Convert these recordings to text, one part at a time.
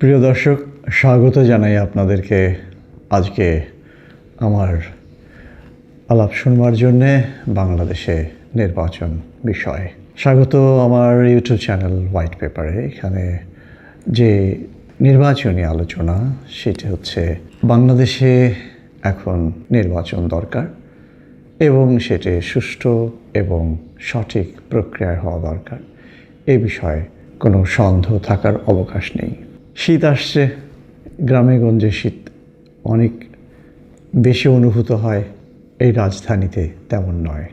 প্রিয় দর্শক, স্বাগত জানাই আপনাদেরকে আজকে আমার আলাপ শুনবার জন্যে বাংলাদেশে নির্বাচন বিষয়। স্বাগত আমার ইউটিউব চ্যানেল হোয়াইট পেপারে। এখানে যে নির্বাচনী আলোচনা, সেটি হচ্ছে বাংলাদেশে এখন নির্বাচন দরকার এবং সেটি সুষ্ঠু এবং সঠিক প্রক্রিয়ায় হওয়া দরকার। এ বিষয়ে কোনো সন্দেহ থাকার অবকাশ নেই। শীত আসছে, গ্রামে গঞ্জে শীত। অনেক বেশি অনুভূত হয় এই রাজধানীতে তেমন নয়।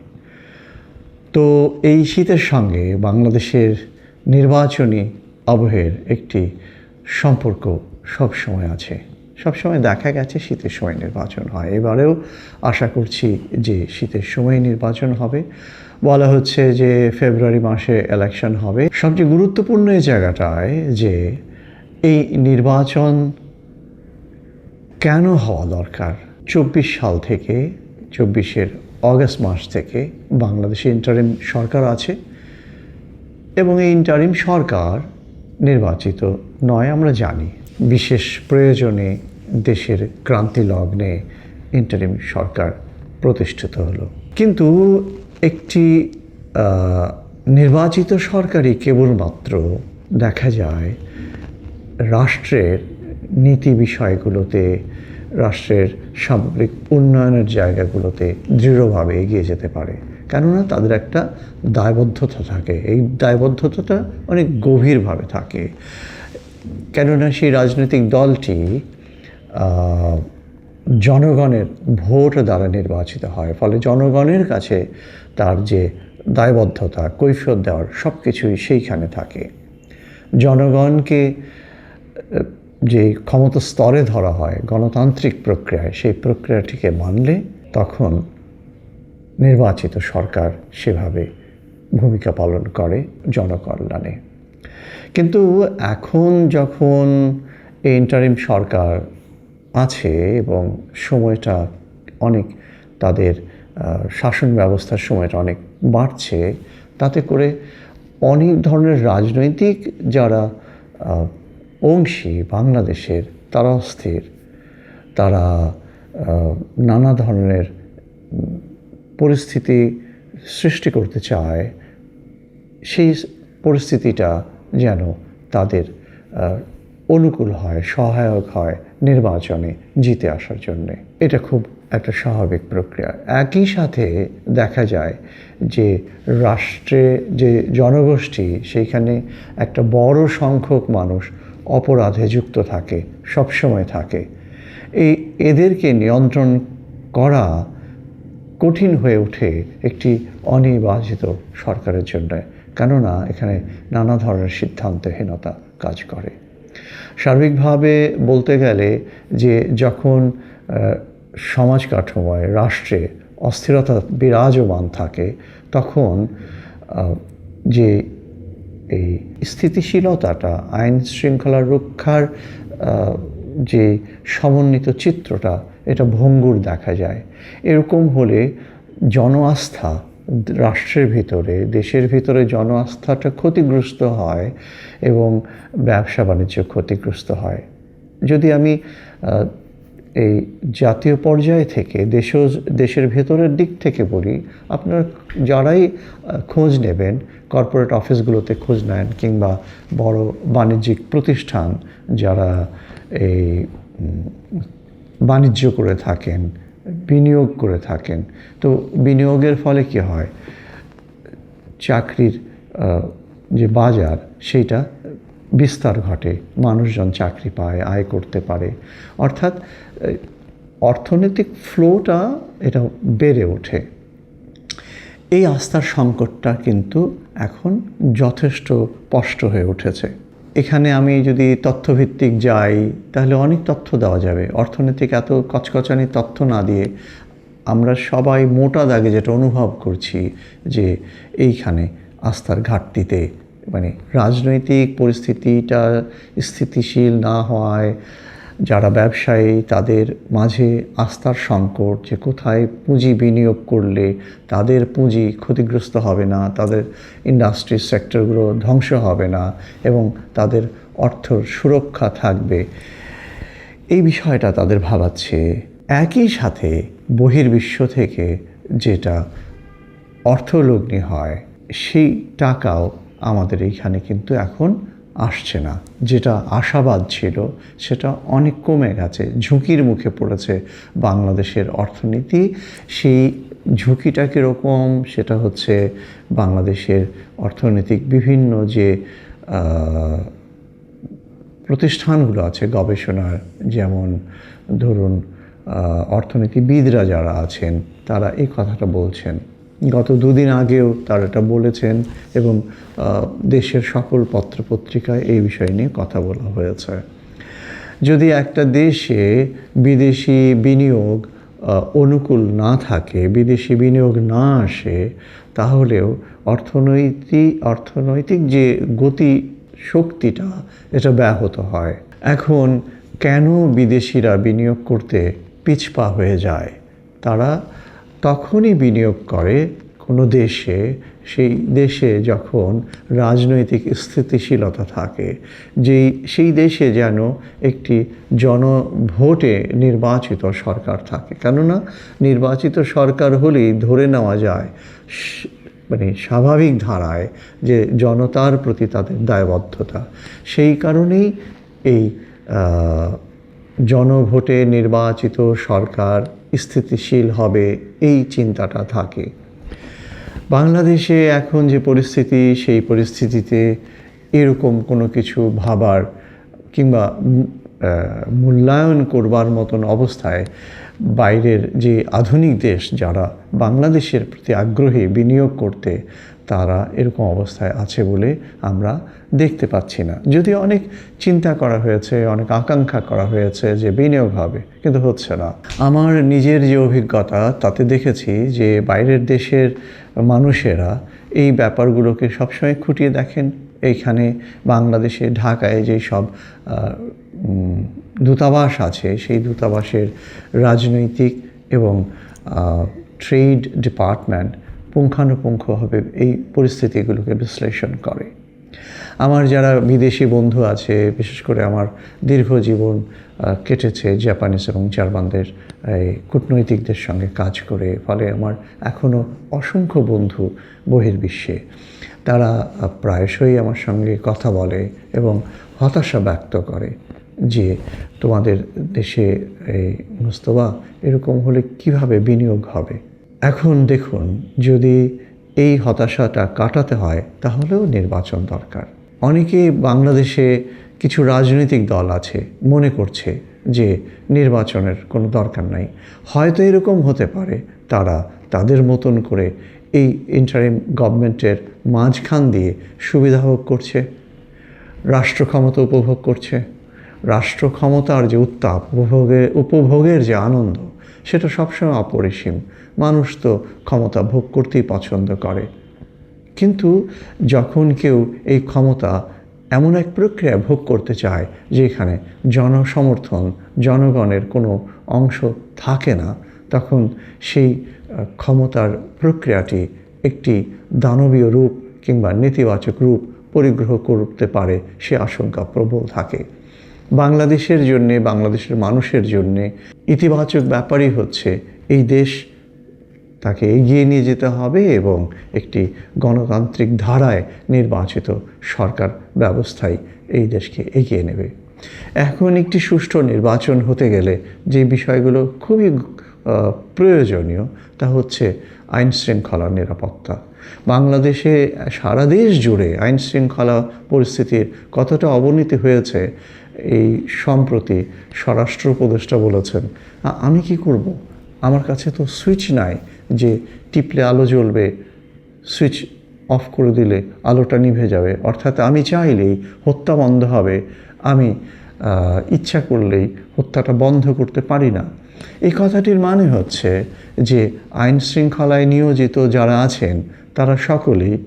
তো এই শীতের সঙ্গে বাংলাদেশের নির্বাচনী আবহের একটি সম্পর্ক সবসময় আছে। সবসময় দেখা গেছে শীতের সময় নির্বাচন হয়। এবারেও আশা করছি যে শীতের সময় নির্বাচন হবে। বলা হচ্ছে যে ফেব্রুয়ারি মাসে ইলেকশন হবে। সবচেয়ে গুরুত্বপূর্ণ এই জায়গাটায় যে এই নির্বাচন কেন হওয়া দরকার? চব্বিশ সাল থেকে, চব্বিশের অগস্ট মাস থেকে বাংলাদেশে ইন্টারিম সরকার আছে এবং এই ইন্টারিম সরকার নির্বাচিত নয়, আমরা জানি। বিশেষ প্রয়োজনে দেশের ক্রান্তি লগ্নে ইন্টারিম সরকার প্রতিষ্ঠিত হলো। কিন্তু একটি নির্বাচিত সরকারই কেবলমাত্র দেখা যায় রাষ্ট্রের নীতি বিষয়গুলোতে, রাষ্ট্রের সামগ্রিক উন্নয়নের জায়গাগুলোতে দৃঢ়ভাবে এগিয়ে যেতে পারে। কেননা তাদের একটা দায়বদ্ধতা থাকে। এই দায়বদ্ধতাটা অনেক গভীরভাবে থাকে। কেননা সেই রাজনৈতিক দলটি জনগণের ভোট দ্বারা নির্বাচিত হয়। ফলে জনগণের কাছে তার যে দায়বদ্ধতা, কৈফিয়ত দেওয়ার সব কিছুই সেইখানে থাকে। জনগণকে যে ক্ষমতা স্তরে ধরা হয়, গণতান্ত্রিক প্রক্রিয়ায়, সেই প্রক্রিয়াটিকে মানলে তখন নির্বাচিত সরকার সেভাবে ভূমিকা পালন করে জনকল্যাণে। কিন্তু এখন যখন এই ইন্টারিম সরকার আছে এবং সময়টা অনেক তাদের শাসন ব্যবস্থার সময়টা অনেক বাড়ছে, তাতে করে অনেক ধরনের রাজনৈতিক যারা অংশী বাংলাদেশের তারা অস্থির তারা নানা ধরনের পরিস্থিতি সৃষ্টি করতে চায়। সেই পরিস্থিতিটা যেন তাদের অনুকূল হয়, সহায়ক হয় নির্বাচনে জিতে আসার জন্যে। এটা খুব একটা স্বাভাবিক প্রক্রিয়া। একই সাথে দেখা যায় যে রাষ্ট্রে যে জনগোষ্ঠী, সেইখানে একটা বড় সংখ্যক মানুষ অপরাধে যুক্ত থাকে, সবসময় থাকে। এই এদেরকে নিয়ন্ত্রণ করা কঠিন হয়ে ওঠে একটি অনির্বাচিত সরকারের জন্য, কেননা এখানে নানা ধরনের সিদ্ধান্তহীনতা কাজ করে। সার্বিকভাবে বলতে গেলে যে যখন সমাজ কাঠামোয় রাষ্ট্রে অস্থিরতা বিরাজমান থাকে, তখন যে এই স্থিতিশীলতাটা, আইন শৃঙ্খলা রক্ষার যে সমন্বিত চিত্রটা, এটা ভঙ্গুর দেখা যায়। এরকম হলে জন আস্থা রাষ্ট্রের ভিতরে, দেশের ভিতরে জন আস্থাটা ক্ষতিগ্রস্ত হয় এবং ব্যবসা বাণিজ্য ক্ষতিগ্রস্ত হয়। যদি আমি এই জাতীয় পর্যায় থেকে দেশ দেশের ভেতরের দিক থেকে বলি, আপনার যারাই খোঁজ নেবেন কর্পোরেট অফিসগুলোতে খোঁজ নেন কিংবা বড় বাণিজ্যিক প্রতিষ্ঠান যারা এই বাণিজ্য করে থাকেন, বিনিয়োগ করে থাকেন, তো বিনিয়োগের ফলে কি হয়? চাকরির যে বাজার, সেইটা বিস্তার ঘটে, মানুষজন চাকরি পায়, আয় করতে পারে। অর্থাৎ অর্থনৈতিক ফ্লোটা এটা বেড়ে ওঠে। এই আস্থার সংকটটা কিন্তু এখন যথেষ্ট স্পষ্ট হয়ে উঠেছে। এখানে আমি যদি তথ্যভিত্তিক যাই, তাহলে অনেক তথ্য দেওয়া যাবে। অর্থনৈতিক এত কচকচানি তথ্য না দিয়ে আমরা সবাই মোটা দাগে যেটা অনুভব করছি যে এইখানে আস্থার ঘাটতিতে মানে রাজনৈতিক পরিস্থিতিটা স্থিতিশীল না হওয়ায় যারা ব্যবসায়ী, তাদের মাঝে আস্থার সংকট যে কোথায় পুঁজি বিনিয়োগ করলে তাদের পুঁজি ক্ষতিগ্রস্ত হবে না, তাদের ইন্ডাস্ট্রি সেক্টরগুলো ধ্বংস হবে না এবং তাদের অর্থর সুরক্ষা থাকবে। এই বিষয়টা তাদের ভাবাচ্ছে। একই সাথে বহির্বিশ্ব থেকে যেটা অর্থলগ্নি হয়, সেই টাকাও আমাদের এইখানে কিন্তু এখন আসছে না। যেটা আশাবাদ ছিল, সেটা অনেক কমে গেছে। ঝুঁকির মুখে পড়েছে বাংলাদেশের অর্থনীতি। সেই ঝুঁকিটা কীরকম, সেটা হচ্ছে বাংলাদেশের অর্থনৈতিক বিভিন্ন যে প্রতিষ্ঠানগুলো আছে, গবেষণার যেমন ধরুন অর্থনীতিবিদরা যারা আছেন, তারা এই কথাটা বলছেন। গত দুদিন আগেও তারা এটা বলেছেন এবং দেশের সকল পত্রপত্রিকায় এই বিষয় নিয়ে কথা বলা হয়েছে। যদি একটা দেশে বিদেশি বিনিয়োগ অনুকূল না থাকে, বিদেশি বিনিয়োগ না আসে, তাহলেও অর্থনৈতিক অর্থনৈতিক যে গতি শক্তিটা, এটা ব্যাহত হয়। এখন কেন বিদেশিরা বিনিয়োগ করতে পিছপা হয়ে যায়? তারা তখনই বিনিয়োগ করে কোনো দেশে, সেই দেশে যখন রাজনৈতিক স্থিতিশীলতা থাকে, যেই, সেই দেশে যেন একটি জনভোটে নির্বাচিত সরকার থাকে। কেননা নির্বাচিত সরকার হলেই ধরে নেওয়া যায় মানে স্বাভাবিক ধারায় যে জনতার প্রতি তাদের দায়বদ্ধতা। সেই কারণেই এই জনভোটে নির্বাচিত সরকার স্থিতিশীল হবে, এই চিন্তাটা থাকে। বাংলাদেশে এখন যে পরিস্থিতি, সেই পরিস্থিতিতে এরকম কোনো কিছু ভাবার কিংবা মূল্যায়ন করবার মতন অবস্থায় বাইরের যে আধুনিক দেশ যারা বাংলাদেশের প্রতি আগ্রহী বিনিয়োগ করতে তারা এরকম অবস্থায় আছে বলে আমরা দেখতে পাচ্ছি না। যদিও অনেক চিন্তা করা হয়েছে, অনেক আকাঙ্ক্ষা করা হয়েছে যে বিনিয়োগ হবে কিন্তু হচ্ছে না। আমার নিজের যে অভিজ্ঞতা, তাতে দেখেছি যে বাইরের দেশের মানুষেরা এই ব্যাপারগুলোকে সবসময় খুঁটিয়ে দেখেন। এইখানে বাংলাদেশে, ঢাকায় যেই সব দূতাবাস আছে, সেই দূতাবাসের রাজনৈতিক এবং ট্রেড ডিপার্টমেন্ট পুঙ্খানুপুঙ্খভাবে এই পরিস্থিতিগুলোকে বিশ্লেষণ করে। আমার যারা বিদেশি বন্ধু আছে, বিশেষ করে আমার দীর্ঘ জীবন কেটেছে জাপানিজ এবং জার্মানদের, এই কূটনৈতিকদের সঙ্গে কাজ করে, ফলে আমার এখনও অসংখ্য বন্ধু বহির্বিশ্বে। তারা প্রায়শই আমার সঙ্গে কথা বলে এবং হতাশা ব্যক্ত করে যে তোমাদের দেশে এই মুস্তফা এরকম হলে কীভাবে বিনিয়োগ হবে? এখন দেখুন, যদি এই হতাশাটা কাটাতে হয়, তাহলেও নির্বাচন দরকার। অনেকে বাংলাদেশে কিছু রাজনৈতিক দল আছে, মনে করছে যে নির্বাচনের কোনো দরকার নাই। হয়তো এরকম হতে পারে, তারা তাদের মতন করে এই ইন্টারিম গভর্নমেন্টের মাঝখান দিয়ে সুবিধা ভোগ করছে, রাষ্ট্র ক্ষমতা উপভোগ করছে। রাষ্ট্র ক্ষমতার যে উত্তাপ, উপভোগে, উপভোগের যে আনন্দ, সেটা সবসময় অপরিসীম। মানুষ তো ক্ষমতা ভোগ করতেই পছন্দ করে। কিন্তু যখন কেউ এই ক্ষমতা এমন এক প্রক্রিয়া ভোগ করতে চায়, যেখানে জনসমর্থন, জনগণের কোনো অংশ থাকে না, তখন সেই ক্ষমতার প্রক্রিয়াটি একটি দানবীয় রূপ কিংবা নেতিবাচক রূপ পরিগ্রহ করতে পারে সে আশঙ্কা প্রবল থাকে। বাংলাদেশের জন্যে, বাংলাদেশের মানুষের জন্যে ইতিবাচক ব্যাপারই হচ্ছে, এই দেশ তাকে এগিয়ে নিয়ে যেতে হবে এবং একটি গণতান্ত্রিক ধারায় নির্বাচিত সরকার ব্যবস্থায় এই দেশকে এগিয়ে নেবে। এখন একটি সুষ্ঠু নির্বাচন হতে গেলে যে বিষয়গুলো খুবই প্রয়োজনীয় তা হচ্ছে আইন শৃঙ্খলা নিরাপত্তা। বাংলাদেশে সারা দেশ জুড়ে আইন শৃঙ্খলা পরিস্থিতির কতটা অবনতি হয়েছে, এই সম্প্রতি স্বরাষ্ট্র উপদেষ্টা বলেছেন আমি কি করব? আমার কাছে তো সুইচ নাই। যে টিপলে আলো জ্বলবে, সুইচ অফ করে দিলে আলোটা নিভে যাবে। অর্থাৎ আমি চাইলেই হত্যা বন্ধ হবে। আমি ইচ্ছা করলেই হত্যাটা বন্ধ করতে পারি না। এই কথাটির মানে হচ্ছে যে আইন শৃঙ্খলায় নিয়োজিত যারা আছেন, তারা সকলেই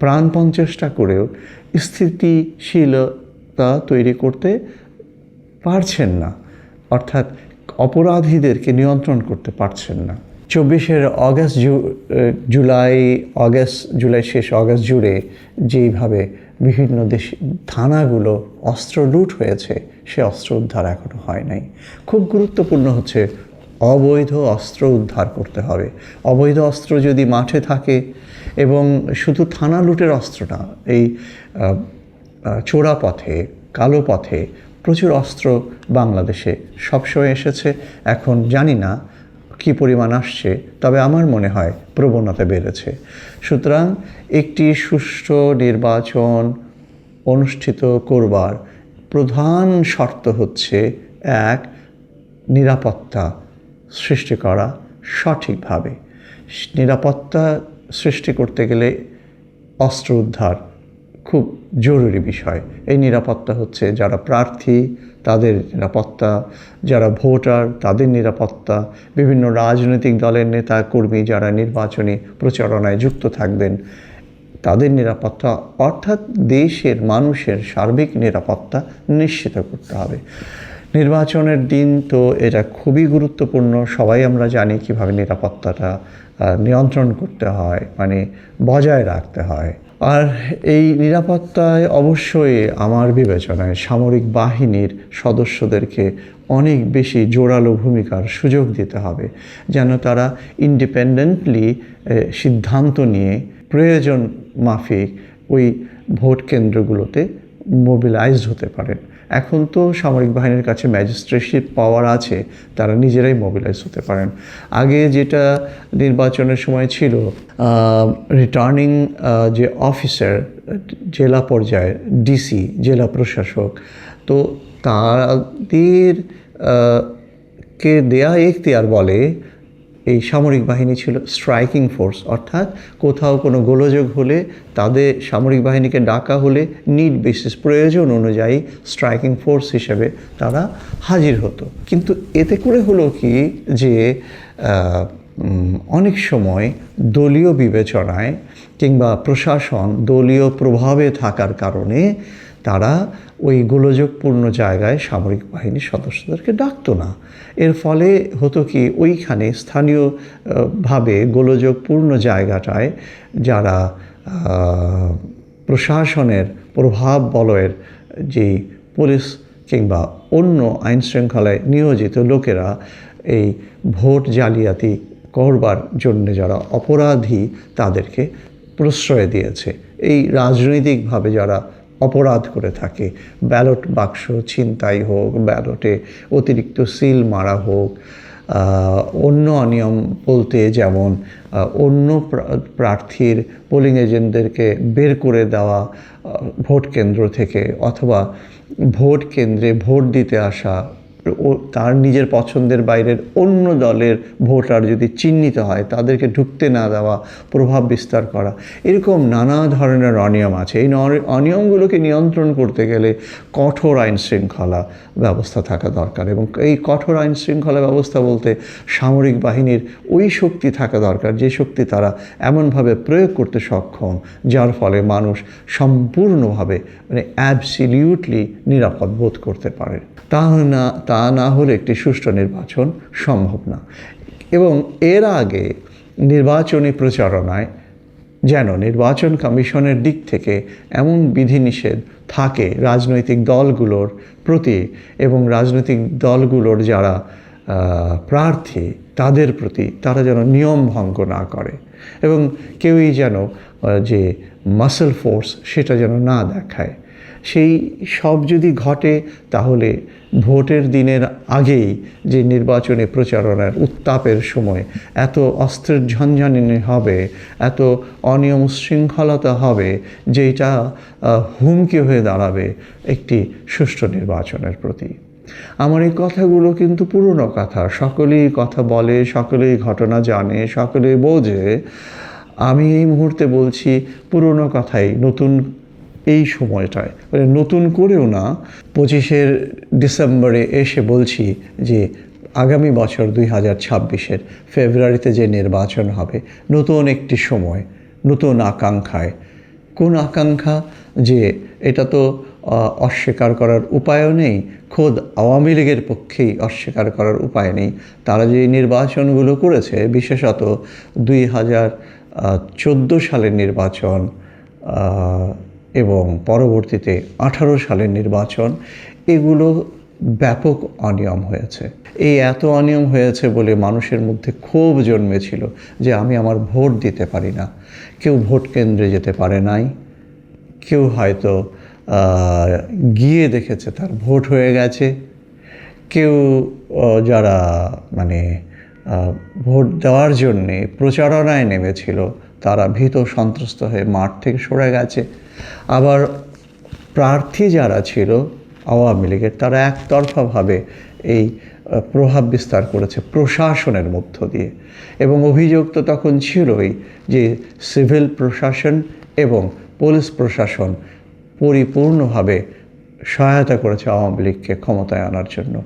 প্রাণপণ চেষ্টা করেও স্থিতিশীলতা তৈরি করতে পারছেন না। অর্থাৎ অপরাধীদেরকে নিয়ন্ত্রণ করতে পারছেন না। চব্বিশের অগাস্ট জুলাই অগাস্ট, জুলাই শেষ, অগাস্ট জুড়ে যেইভাবে বিভিন্ন দেশ, থানাগুলো অস্ত্র লুট হয়েছে, সে অস্ত্র উদ্ধার এখনও হয় নাই। খুব গুরুত্বপূর্ণ হচ্ছে অবৈধ অস্ত্র উদ্ধার করতে হবে। অবৈধ অস্ত্র যদি মাঠে থাকে এবং শুধু থানা লুটের অস্ত্র না, এই চোরা পথে, কালো পথে প্রচুর অস্ত্র বাংলাদেশে সবসময় এসেছে। এখন জানি না কী পরিমাণ আসছে, তবে আমার মনে হয় প্রবণতা বেড়েছে। সুতরাং একটি সুষ্ঠু নির্বাচন অনুষ্ঠিত করবার প্রধান শর্ত হচ্ছে, এক, নিরাপত্তা সৃষ্টি করা সঠিকভাবে। নিরাপত্তা সৃষ্টি করতে গেলে অস্ত্র উদ্ধার খুব জরুরি বিষয়। এই নিরাপত্তা হচ্ছে যারা প্রার্থী, তাদের নিরাপত্তা, যারা ভোটার, তাদের নিরাপত্তা, বিভিন্ন রাজনৈতিক দলের নেতা, কর্মী যারা নির্বাচনী প্রচারণায় যুক্ত থাকবেন, তাদের নিরাপত্তা অর্থাৎ দেশের মানুষের সার্বিক নিরাপত্তা নিশ্চিত করতে হবে। নির্বাচনের দিন তো এটা খুবই গুরুত্বপূর্ণ। সবাই আমরা জানি কীভাবে নিরাপত্তাটা নিয়ন্ত্রণ করতে হয় মানে বজায় রাখতে হয়। আর এই নিরাপত্তায় অবশ্যই আমার বিবেচনায় সামরিক বাহিনীর সদস্যদেরকে অনেক বেশি জোরালো ভূমিকার সুযোগ দিতে হবে, যেন তারা ইন্ডিপেন্ডেন্টলি সিদ্ধান্ত নিয়ে প্রয়োজন মাফিক ওই ভোট কেন্দ্রগুলোতে মোবিলাইজড হতে পারেন। এখন তো সামরিক বাহিনীর কাছে ম্যাজিস্ট্রেটশিপ পাওয়ার আছে, তারা নিজেরাই মোবিলাইজ হতে পারেন। আগে যেটা নির্বাচনের সময় ছিল রিটার্নিং যে অফিসার জেলা পর্যায়ে ডিসি জেলা প্রশাসক, তো তাদের কে দেয়া, এখতিয়ার বলে এই সামরিক বাহিনী ছিল স্ট্রাইকিং ফোর্স অর্থাৎ কোথাও কোনো গোলযোগ হলে তাদের সামরিক বাহিনীকে ডাকা হলে নিড বেসিস প্রয়োজন অনুযায়ী স্ট্রাইকিং ফোর্স হিসেবে তারা হাজির হতো। কিন্তু এতে করে হলো কি যে অনেক সময় দলীয় বিবেচনায় কিংবা প্রশাসন দলীয় প্রভাবে থাকার কারণে তারা ওই গোলযোগপূর্ণ জায়গায় সামরিক বাহিনীর সদস্যদেরকে ডাকতো না। এর ফলে হতো কি, ওইখানে স্থানীয়ভাবে গোলযোগপূর্ণ জায়গাটায় যারা প্রশাসনের প্রভাব বলয়ের যেই পুলিশ কিংবা অন্য আইন শৃঙ্খলায় নিয়োজিত লোকেরা এই ভোট জালিয়াতি করবার জন্য যারা অপরাধী তাদেরকে প্রশ্রয় দিয়েছে। এই রাজনৈতিকভাবে যারা অপরাধ করে থাকে। ব্যালট বাক্স ছিনতাই হোক, ব্যালটে অতিরিক্ত সিল মারা হোক অন্য অনিয়ম বলতে যেমন অন্য প্রার্থীর পোলিং এজেন্টদেরকে বের করে দেওয়া ভোট কেন্দ্র থেকে অথবা ভোট কেন্দ্রে ভোট দিতে আসা ও তার নিজের পছন্দের বাইরের অন্য দলের ভোটার যদি চিহ্নিত হয়, তাদেরকে ঢুকতে না দেওয়া, প্রভাব বিস্তার করা, এরকম নানা ধরনের অনিয়ম আছে। এই অনিয়মগুলোকে নিয়ন্ত্রণ করতে গেলে কঠোর আইন শৃঙ্খলা ব্যবস্থা থাকা দরকার এবং এই কঠোর আইন শৃঙ্খলা ব্যবস্থা বলতে সামরিক বাহিনীর ওই শক্তি থাকা দরকার, যে শক্তি তারা এমনভাবে প্রয়োগ করতে সক্ষম, যার ফলে মানুষ সম্পূর্ণভাবে মানে অ্যাবসিলিউটলি নিরাপদ বোধ করতে পারে। তা না তা না হলে একটি সুষ্ঠু নির্বাচন সম্ভব না। এবং এর আগে নির্বাচনী প্রচারণায় যেন নির্বাচন কমিশনের দিক থেকে এমন বিধিনিষেধ থাকে রাজনৈতিক দলগুলোর প্রতি এবং রাজনৈতিক দলগুলোর যারা প্রার্থী তাদের প্রতি তারা যেন নিয়ম ভঙ্গ না করে এবং কেউই যেন যে মাসেল ফোর্স সেটা যেন না দেখায়। সেই সব যদি ঘটে, তাহলে ভোটের দিনের আগেই যে নির্বাচনী প্রচারণার উত্তাপের সময় এত অস্ত্রের ঝঞ্ঝানি হবে, এত অনিয়ম শৃঙ্খলতা হবে যেটা হুমকি হয়ে দাঁড়াবে একটি সুষ্ঠু নির্বাচনের প্রতি। আমার এই কথাগুলো কিন্তু পুরনো কথা। সকলেই কথা বলে, সকলেই ঘটনা জানে, সকলেই বোঝে। আমি এই মুহূর্তে বলছি, পুরনো কথাই, নতুন এই সময়টায় মানে নতুন করেও না, পঁচিশের ডিসেম্বরে এসে বলছি যে আগামী বছর দুই হাজার ছাব্বিশের ফেব্রুয়ারিতে যে নির্বাচন হবে, নতুন একটি সময়, নতুন আকাঙ্ক্ষায়। কোন আকাঙ্ক্ষা? যে এটা তো অস্বীকার করার উপায়ও নেই, খোদ আওয়ামী লীগের পক্ষেই অস্বীকার করার উপায় নেই। তারা যে নির্বাচনগুলো করেছে, বিশেষত দুই হাজার চোদ্দ সালের নির্বাচন এবং পরবর্তীতে আঠারো সালের নির্বাচন, এগুলো ব্যাপক অনিয়ম হয়েছে। এই এত অনিয়ম হয়েছে বলে মানুষের মধ্যে ক্ষোভ জন্মেছিল যে আমি আমার ভোট দিতে পারি না। কেউ ভোট কেন্দ্রে যেতে পারে নাই। কেউ হয়তো গিয়ে দেখেছে তার ভোট হয়ে গেছে। কেউ যারা মানে ভোট দেওয়ার জন্যে প্রচারণায় নেমেছিল, তারা ভীত সন্ত্রস্ত হয়ে মাঠ থেকে সরে গেছে। আবার প্রার্থী যারা ছিল, আওয়ামী লীগের, তারা একতরফাভাবে এই প্রভাব বিস্তার করেছে প্রশাসনের মধ্য দিয়ে। এবং অভিযোগ তো তখন ছিলই যে সিভিল প্রশাসন এবং পুলিশ প্রশাসন পরিপূর্ণভাবে সহায়তা করেছে আওয়ামী লীগকে ক্ষমতায় আনার জন্য।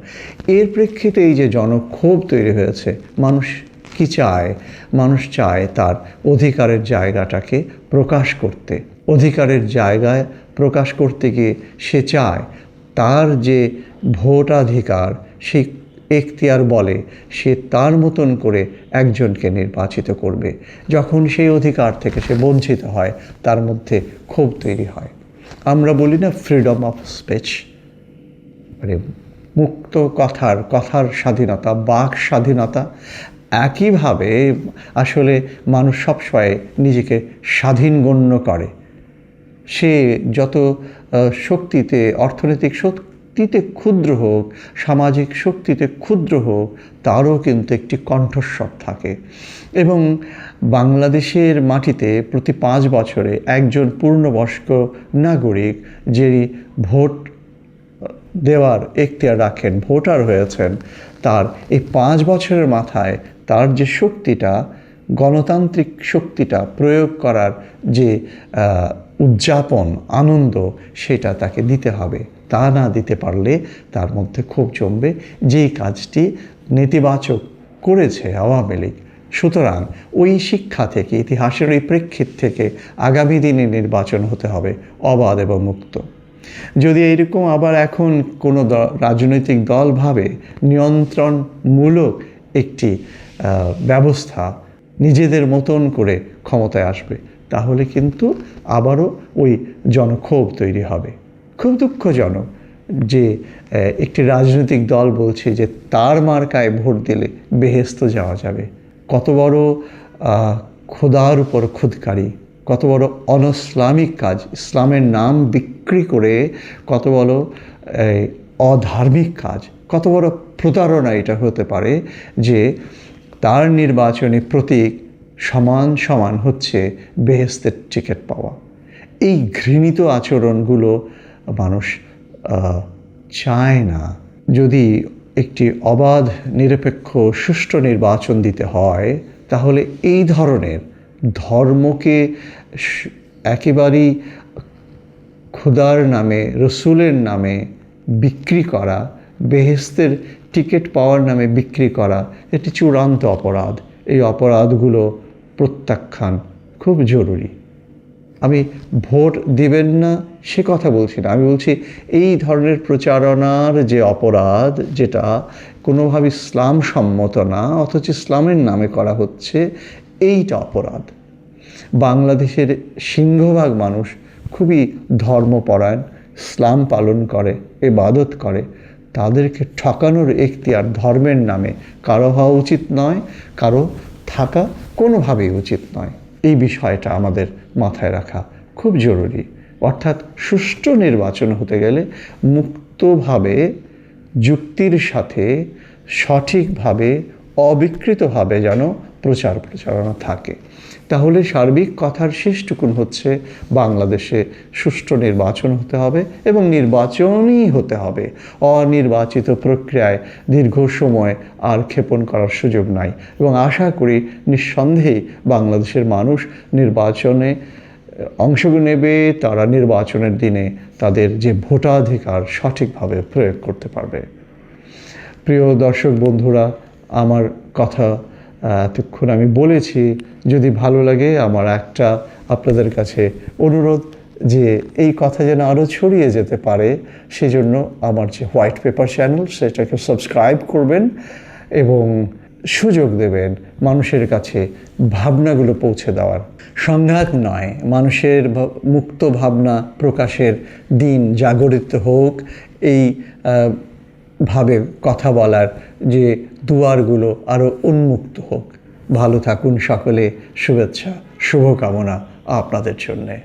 এর প্রেক্ষিতে এই যে জনক্ষোভ তৈরি হয়েছে, মানুষ কি চায়? মানুষ চায় তার অধিকারের জায়গাটাকে প্রকাশ করতে। অধিকারের জায়গায় প্রকাশ করতে গিয়ে সে চায়, তার যে ভোটাধিকার সেই এখতিয়ার বলে, সে তার মতন করে একজনকে নির্বাচিত করবে। যখন সেই অধিকার থেকে সে বঞ্চিত হয়, তার মধ্যে ক্ষোভ তৈরি হয়। আমরা বলি না ফ্রিডম অফ স্পিচ মানে মুক্ত কথার কথার স্বাধীনতা, বাক স্বাধীনতা। একইভাবে আসলে মানুষ সবসময় নিজেকে স্বাধীন গণ্য করে। সে যত শক্তিতে, অর্থনৈতিক শক্তিতে ক্ষুদ্র হোক, সামাজিক শক্তিতে ক্ষুদ্র হোক, তারও কিন্তু একটি কণ্ঠস্বর থাকে। এবং বাংলাদেশের মাটিতে প্রতি পাঁচ বছরে একজন পূর্ণবয়স্ক নাগরিক যিনি ভোট দেওয়ার এখতিয়ার রাখেন, ভোটার হয়েছেন, তার এই পাঁচ বছরের মাথায় তার যে শক্তিটা, গণতান্ত্রিক শক্তিটা প্রয়োগ করার যে উদযাপন, আনন্দ সেটা তাকে দিতে হবে। তা না দিতে পারলে তার মধ্যে ক্ষোভ জমবে। যেই কাজটি নেতিবাচক করেছে আওয়ামী লীগ, সুতরাং ওই শিক্ষা থেকে, ইতিহাসের ওই প্রেক্ষিত থেকে আগামী দিনে নির্বাচন হতে হবে, অবাধ এবং মুক্ত। যদি এইরকম আবার এখন কোনো রাজনৈতিক দল ভাবে, নিয়ন্ত্রণমূলক একটি ব্যবস্থা নিজেদের মতন করে ক্ষমতায় আসবে তাহলে কিন্তু আবারও ওই জনক্ষোভ তৈরি হবে। খুব দুঃখজনক যে একটি রাজনৈতিক দল বলছে যে, তার মার্কায় ভোট দিলে বেহেস্ত যাওয়া যাবে। কত বড় খোদার উপর খুদকারী কত বড় অনইসলামিক কাজ, ইসলামের নাম বিক্রি করে কত বড় অধার্মিক কাজ, কত বড় প্রতারণা এটা হতে পারে যে, তার নির্বাচনী প্রতীক সমান সমান হচ্ছে বেহেস্তের টিকিট পাওয়া। এই ঘৃণিত আচরণগুলো মানুষ চায় না। যদি একটি অবাধ, নিরপেক্ষ, সুষ্ঠু নির্বাচন দিতে হয়, তাহলে এই ধরনের ধর্মকে একেবারেই খুদার নামে, রসুলের নামে বিক্রি করা, বেহেস্তের টিকিট পাওয়ার নামে বিক্রি করা, এটি চূড়ান্ত অপরাধ। এই অপরাধগুলো প্রত্যাখ্যান খুব জরুরি। আমি ভোট দিবেন না, সে কথা বলছি না। আমি বলছি এই ধরনের প্রচারণার যে অপরাধ, যেটা কোনোভাবে ইসলাম সম্মত না, অথচ ইসলামের নামে করা হচ্ছে, এইটা অপরাধ। বাংলাদেশের সিংহভাগ মানুষ খুবই ধর্মপরায়ণ, ইসলাম পালন করে ইবাদত করে। তাদেরকে ঠকানোর এখতিয়ার ধর্মের নামে কারও হওয়া উচিত নয়, কারও থাকা কোনোভাবেই উচিত নয়। এই বিষয়টা আমাদের মাথায় রাখা খুব জরুরি। অর্থাৎ সুষ্ঠু নির্বাচন হতে গেলে মুক্তভাবে, যুক্তির সাথে, সঠিকভাবে, অবিকৃতভাবে যেন প্রচার প্রচারণা থাকে। তাহলে সার্বিক কথার শেষটুকুন হচ্ছে বাংলাদেশে সুষ্ঠু নির্বাচন হতে হবে এবং নির্বাচনই হতে হবে। অনির্বাচিত প্রক্রিয়ায় দীর্ঘ সময় আর ক্ষেপণ করার সুযোগ নাই এবং আশা করি নিঃসন্দেহেই বাংলাদেশের মানুষ নির্বাচনে অংশ নেবে, তারা নির্বাচনের দিনে তাদের যে ভোটাধিকার সঠিকভাবে প্রয়োগ করতে পারবে। প্রিয় দর্শক বন্ধুরা, আমার কথা এতক্ষণ আমি বলেছি, যদি ভালো লাগে আমার একটা আপনাদের কাছে অনুরোধ যে এই কথা যেন আরও ছড়িয়ে যেতে পারে, সেজন্য আমার যে হোয়াইট পেপার চ্যানেল সেটাকে সাবস্ক্রাইব করবেন এবং সুযোগ দেবেন মানুষের কাছে ভাবনাগুলো পৌঁছে দেওয়ার। সংঘাত নয়, মানুষের মুক্ত ভাবনা প্রকাশের দিন জাগরিত হোক, এই ভাবে কথা বলার যে দুয়ারগুলো আরও উন্মুক্ত হোক। ভালো থাকুন সকলে। শুভেচ্ছা শুভকামনা আপনাদের জন্যে।